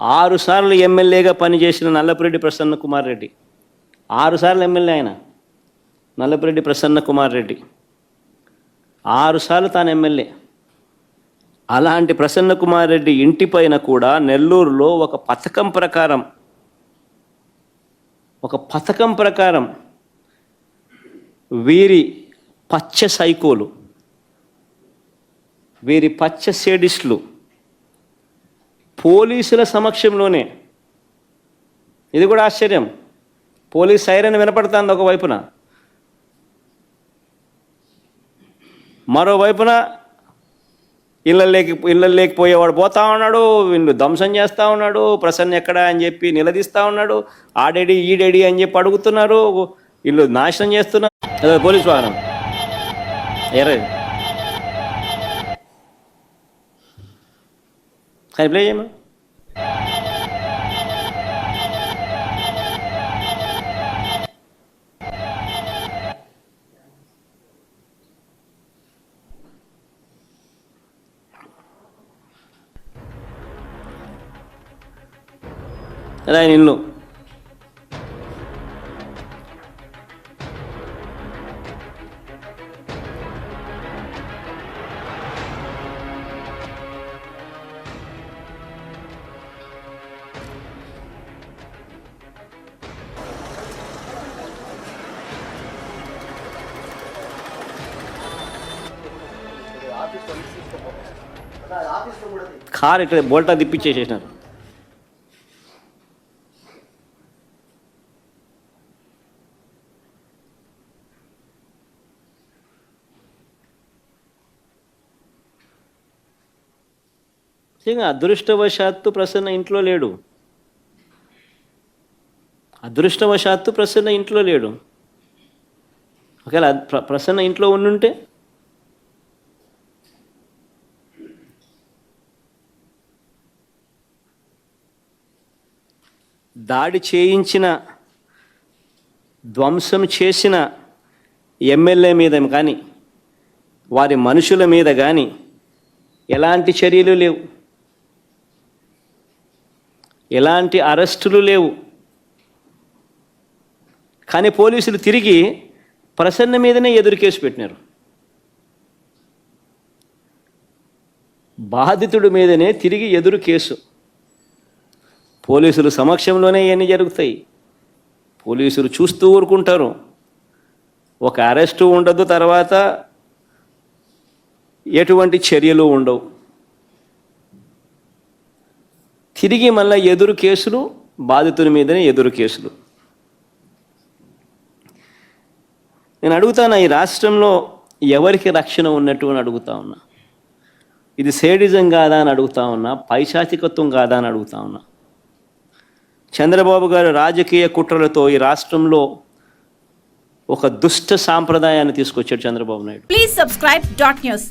ఆరుసార్లు ఎమ్మెల్యేగా పనిచేసిన నల్లపురెడ్డి ప్రసన్న కుమార్ రెడ్డి. ఆరుసార్లు ఎమ్మెల్యే ఆయన. నల్లపురెడ్డి ప్రసన్న కుమార్ రెడ్డి. ఆరుసార్లు తాను ఎమ్మెల్యే. అలాంటి ప్రసన్న కుమార్ రెడ్డి ఇంటిపైన కూడా నెల్లూరులో ఒక పథకం ప్రకారం ఒక పథకం ప్రకారం వీరి పచ్చ సైకోలు వీరి పచ్చ సేడిస్టులు పోలీసుల సమక్షంలోనే. ఇది కూడా ఆశ్చర్యం. పోలీస్ సైరన్ వినపడుతుంది ఒకవైపున మరోవైపున ఇళ్ళల్లోకి ఇళ్ళల్లోకి పోయేవాడు పోతా ఉన్నాడు వీళ్ళు ధ్వంసం చేస్తూ ఉన్నాడు ప్రసన్న ఎక్కడ అని చెప్పి నిలదీస్తూ ఉన్నాడు ఆడేడి ఈడేడి అని చెప్పి అడుగుతున్నారు వీళ్ళు నాశనం చేస్తున్నారు. అదే పోలీస్ వాహనం. ఎర్ర కానీ ప్లే చేయమా అదే ఆయన ఇల్లు కార్ ఇక్కడ బోల్టా తిప్పిచ్చేసేసినారు. నిజంగా అదృష్టవశాత్తు ప్రసన్న ఇంట్లో లేడు. అదృష్టవశాత్తు ప్రసన్న ఇంట్లో లేడు. ఒకవేళ ప్రసన్న ఇంట్లో ఉండుంటే దాడి చేయించిన ధ్వంసం చేసిన ఎమ్మెల్యే మీద కానీ వారి మనుషుల మీద కానీ ఎలాంటి చర్యలు లేవు. ఎలాంటి అరెస్టులు లేవు. కానీ పోలీసులు తిరిగి ప్రసన్న మీదనే ఎదురు కేసు పెట్టినారు. బాధితుడి మీదనే తిరిగి ఎదురు కేసు. పోలీసులు సమక్షంలోనే ఇవన్నీ జరుగుతాయి. పోలీసులు చూస్తూ ఊరుకుంటారు. ఒక అరెస్టు ఉండదు తర్వాత ఎటువంటి చర్యలు ఉండవు. తిరిగి మళ్ళీ ఎదురు కేసులు బాధితుల మీదనే ఎదురు కేసులు. నేను అడుగుతాను ఈ రాష్ట్రంలో ఎవరికి రక్షణ ఉన్నట్టు అని అడుగుతా ఉన్నా? ఇది సేడిజం కాదా అని అడుగుతా ఉన్నా? పైశాచికత్వం కాదా అని అడుగుతా ఉన్నా? చంద్రబాబు గారు రాజకీయ కుట్రలతో ఈ రాష్ట్రంలో ఒక దుష్ట సాంప్రదాయాన్ని తీసుకొచ్చాడు Chandrababu Naidu. Please subscribe dot news